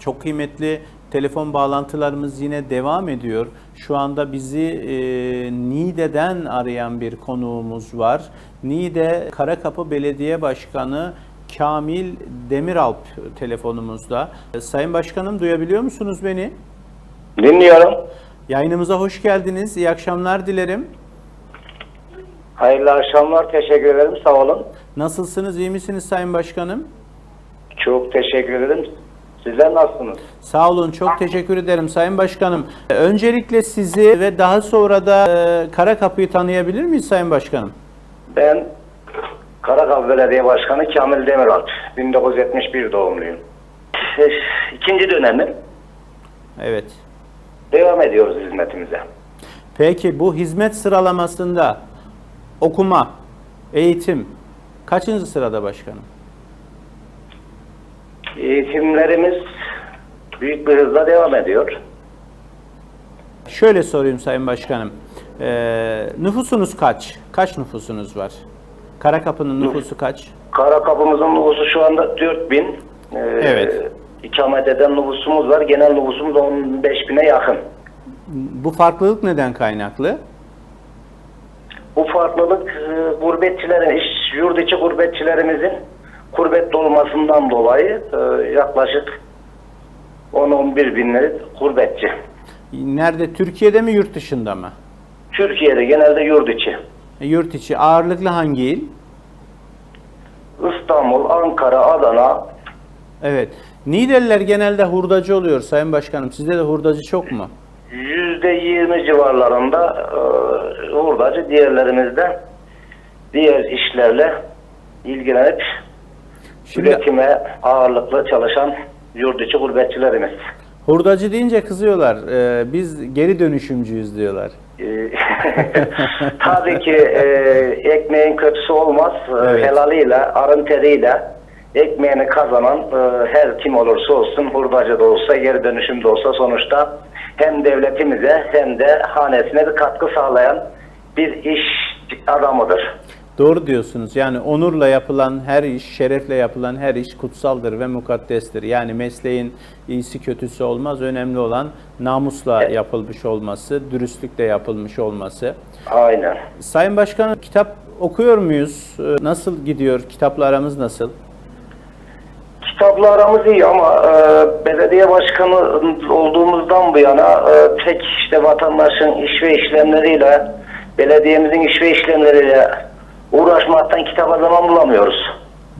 Çok kıymetli telefon bağlantılarımız yine devam ediyor. Şu anda bizi e, Niğde'den arayan bir konuğumuz var. Niğde Karakapı Belediye Başkanı Kamil Demiralp telefonumuzda. Sayın Başkanım duyabiliyor musunuz beni? Dinliyorum. Yayınımıza hoş geldiniz. İyi akşamlar dilerim. Hayırlı akşamlar. Teşekkür ederim. Sağ olun. Nasılsınız? iyi misiniz Sayın Başkanım? Çok teşekkür ederim. Sizler nasılsınız? Sağ olun, çok teşekkür ederim Sayın Başkanım. E, Öncelikle sizi ve daha sonra da e, Karakapı'yı tanıyabilir miyiz Sayın Başkanım? Ben Karakal Belediye Başkanı Kamil Demiralp. 1971 doğumluyum. İkinci dönemim. Evet. Devam ediyoruz hizmetimize. Peki bu hizmet sıralamasında okuma, eğitim kaçıncı sırada başkanım? Eğitimlerimiz büyük bir hızla devam ediyor. Şöyle sorayım Sayın Başkanım. E, nüfusunuz kaç? Kaç nüfusunuz var? Karakapı'nın nüfusu kaç? Karakapımızın nüfusu şu anda 4000. Ee, Evet. İkamet eden nüfusumuz var. Genel nüfusumuz 15 bine yakın. Bu farklılık neden kaynaklı? Bu farklılık e, gurbetçilerin, iş yurt içi gurbetçilerimizin gurbette olmasından dolayı e, yaklaşık 10-11 binleri gurbetçi. Nerede? Türkiye'de mi yurt dışında mı? Türkiye'de genelde yurt içi. E, Yurt içi. Ağırlıklı hangi il? İstanbul, Ankara, Adana, Evet. Niğdeliler genelde hurdacı oluyor Sayın Başkanım. Sizde de hurdacı çok mu? %20 civarlarında e, hurdacı diğerlerimizde diğer işlerle ilgilenip Şimdi üretime ağırlıklı çalışan yurt içi gurbetçilerimiz. hurdacı deyince kızıyorlar. Ee, biz geri dönüşümcüyüz diyorlar. Ee, Tabii ki e, ekmeğin kötüsü olmaz. E, Evet. Helaliyle, arın teriyle ekmeğini kazanan e, her kim olursa olsun, hurdacı da olsa, geri dönüşüm de olsa sonuçta hem devletimize hem de hanesine bir katkı sağlayan bir iş adamıdır. Doğru diyorsunuz. Yani onurla yapılan her iş, şerefle yapılan her iş kutsaldır ve mukaddestir. Yani mesleğin iyisi kötüsü olmaz. Önemli olan namusla yapılmış olması, dürüstlükle yapılmış olması. Aynen. Sayın Başkanım kitap okuyor muyuz? Ee, Nasıl gidiyor? Kitapla aramız nasıl? Kitapla aramız iyi ama e, belediye başkanı olduğumuzdan bu yana e, tek işte vatandaşın iş ve işlemleriyle belediyemizin iş ve işlemleriyle uğraşmaktan kitaba zaman bulamıyoruz.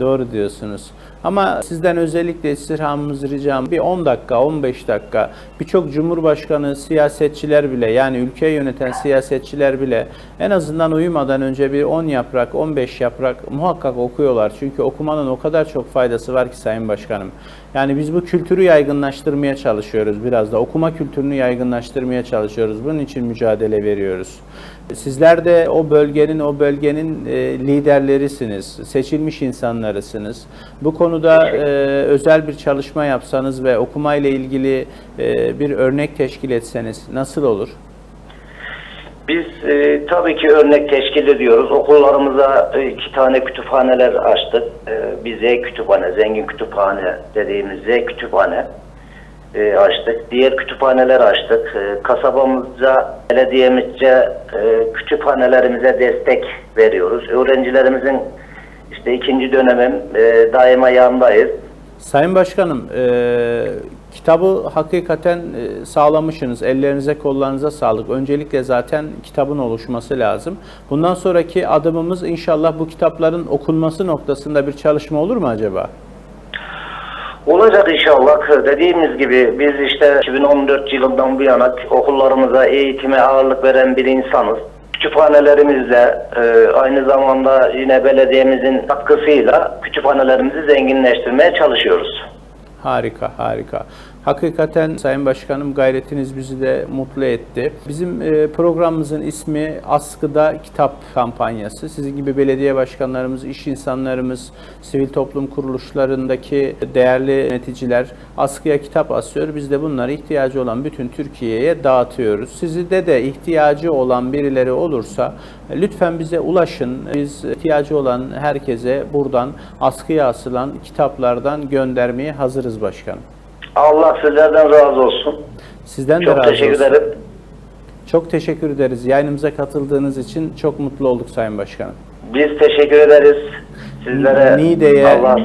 Doğru diyorsunuz. Ama sizden özellikle istirhamımız ricam bir 10 dakika, 15 dakika birçok cumhurbaşkanı, siyasetçiler bile yani ülkeyi yöneten siyasetçiler bile en azından uyumadan önce bir 10 yaprak, 15 yaprak muhakkak okuyorlar. Çünkü okumanın o kadar çok faydası var ki Sayın Başkanım. Yani biz bu kültürü yaygınlaştırmaya çalışıyoruz biraz da. Okuma kültürünü yaygınlaştırmaya çalışıyoruz. Bunun için mücadele veriyoruz. Sizler de o bölgenin o bölgenin e, liderlerisiniz, seçilmiş insanlarısınız. Bu konuda e, özel bir çalışma yapsanız ve okumayla ilgili e, bir örnek teşkil etseniz nasıl olur? Biz e, tabii ki örnek teşkil ediyoruz. Okullarımıza e, iki tane kütüphaneler açtık. E, bir Z kütüphane, zengin kütüphane dediğimiz Z kütüphane e, açtık. Diğer kütüphaneler açtık. E, kasabamızca, belediyemizce e, kütüphanelerimize destek veriyoruz. Öğrencilerimizin işte ikinci dönemim e, daima yanındayız. Sayın Başkanım, e, kitabı hakikaten e, sağlamışsınız. Ellerinize, kollarınıza sağlık. Öncelikle zaten kitabın oluşması lazım. Bundan sonraki adımımız inşallah bu kitapların okunması noktasında bir çalışma olur mu acaba? Olacak inşallah. Dediğimiz gibi biz işte 2014 yılından bu yana okullarımıza eğitime ağırlık veren bir insanız. Kütüphanelerimizle e, aynı zamanda yine belediyemizin katkısıyla kütüphanelerimizi zenginleştirmeye çalışıyoruz. Harika, harika. Hakikaten Sayın Başkanım gayretiniz bizi de mutlu etti. Bizim e, programımızın ismi Askıda Kitap Kampanyası. Sizin gibi belediye başkanlarımız, iş insanlarımız, sivil toplum kuruluşlarındaki değerli yöneticiler askıya kitap asıyor. Biz de bunları ihtiyacı olan bütün Türkiye'ye dağıtıyoruz. Sizde de ihtiyacı olan birileri olursa e, lütfen bize ulaşın. Biz ihtiyacı olan herkese buradan askıya asılan kitaplardan göndermeye hazırız başkanım. Allah sizlerden razı olsun. Sizden de Çok razı teşekkür olsun. ederim. Çok teşekkür ederiz. Yayınımıza katıldığınız için çok mutlu olduk Sayın Başkanım. Biz teşekkür ederiz. Sizlere Niğde'ye, Allah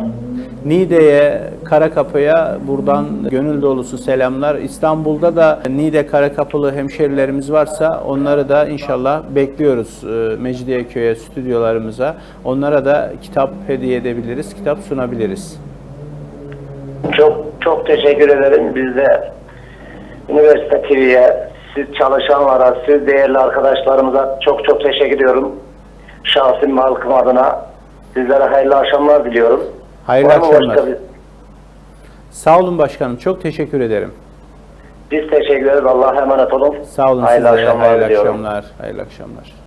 Niğde'ye, Karakapı'ya buradan gönül dolusu selamlar. İstanbul'da da Niğde Karakapılı hemşerilerimiz varsa onları da inşallah bekliyoruz e, Mecidiyeköy'e, stüdyolarımıza. Onlara da kitap hediye edebiliriz, kitap sunabiliriz. çok çok teşekkür ederim. Biz de Üniversite TV'ye, siz çalışanlara, siz değerli arkadaşlarımıza çok çok teşekkür ediyorum. Şahsım ve halkım adına sizlere hayırlı akşamlar diliyorum. Hayırlı Var akşamlar. bir- Sağ olun başkanım, çok teşekkür ederim. Biz teşekkür ederiz. Allah'a emanet olun. Sağ olun hayırlı size, akşamlar hayırlı diliyorum. akşamlar, hayırlı akşamlar.